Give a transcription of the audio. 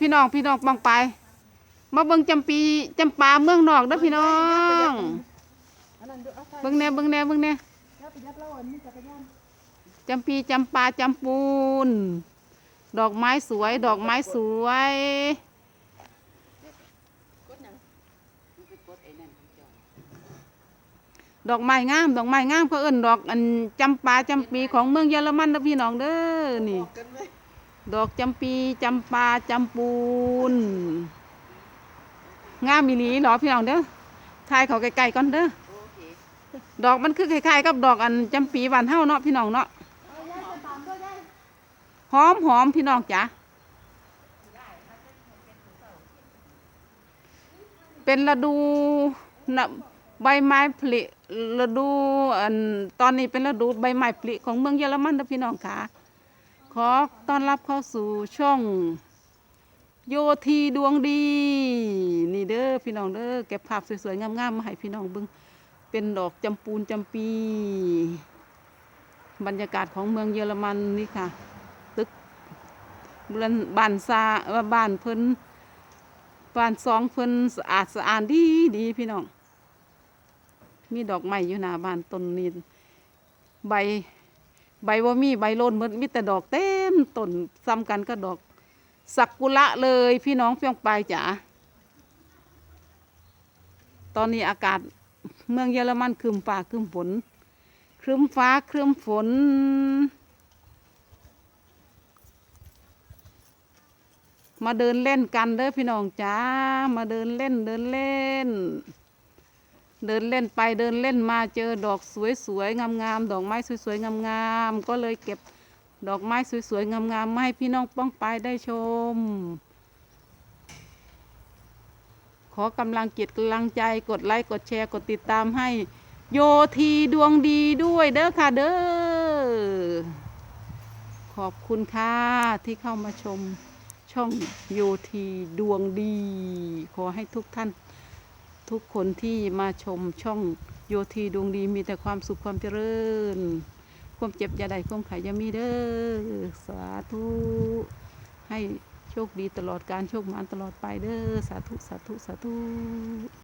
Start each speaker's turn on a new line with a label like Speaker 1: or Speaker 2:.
Speaker 1: พี่น้องพี่น้องบังไป มาเบิ่งจำปีจำปาเมืองนอกเด้อพี่น้อง
Speaker 2: เบิ่
Speaker 1: งแน่เบิ่งแน่เบิ่งแน่
Speaker 2: จำ
Speaker 1: ปีจำปาจำปูน ดอกไม้สวย ดอกไม้สวยดอกไม้งามดอกไม้งามเขาเอิ้นดอกอันจำปาจำปีของเมืองเยอรมันเด้อพี่น้องเด้อนี่ ดอกจำปีจำปาจำปูน งามมีหลีเหรอพี่น้องเด้อถ่ายเขาใกล้ๆก่อนเด้อดอกมันคือคล้ายๆกับดอกอันจำปีบ้านเฮาเนาะพี่น้องเนาะหอมหอมพี่น้องจ๋าเป็นฤดูนะใบไม้ผลิฤดูอันตอนนี้เป็นฤดูใบไม้ผลิของเมืองเยอรมันนะพี่น้องค่ะ ขอต้อนรับเข้าสู่ช่อง โยทีดวงดี นี่เด้อพี่น้องเด้อเก็บภาพสวยๆงามๆมาให้พี่น้องเบิ่งเป็นดอกจำปูนจำปี บรรยากาศของเมืองเยอรมันนี่ค่ะ ตึกบ้านบ้านซาว่าบ้านเพิ่นบ้านสองเพิ่นสะอาดสะอาดดีดีพี่น้อง มีดอกไม้อยู่หน้าบ้านต้นนี้ใบ ใบว่ามีใบโลนหมดมีแต่ดอกเต็มต้นซ้ำกันก็ดอกสักกุระเลยพี่น้องเพียงปลายจ๋าตอนนี้อากาศเมืองเยอรมันครึมฟ้าครึมฝนครึมฟ้าครึมฝน มาเดินเล่นกันเด้อพี่น้องจ้า มาเดินเล่นเดินเล่น เดินเล่นไปเดินเล่นมาเจอดอกสวยๆงามๆดอกไม้สวยๆงามๆก็เลยเก็บดอกไม้สวยๆงามๆมาให้พี่น้องป้องไปได้ชม ขอกำลังจิตกำลังใจกดไลค์กดแชร์กดติดตามให้โยทีดวงดีด้วยเด้อค่ะเด้อขอบคุณค่ะที่เข้ามาชมช่องโยทีดวงดี ขอให้ทุกท่าน ทุกคนที่มาชมช่องโยทีดวงดีมีแต่ความสุขความเจริญ ความเจ็บยาใดความไขายยามีเด้อสาธุให้โชคดีตลอดการโชคมานตลอดไปเด้อสาธุสาธุสาธุ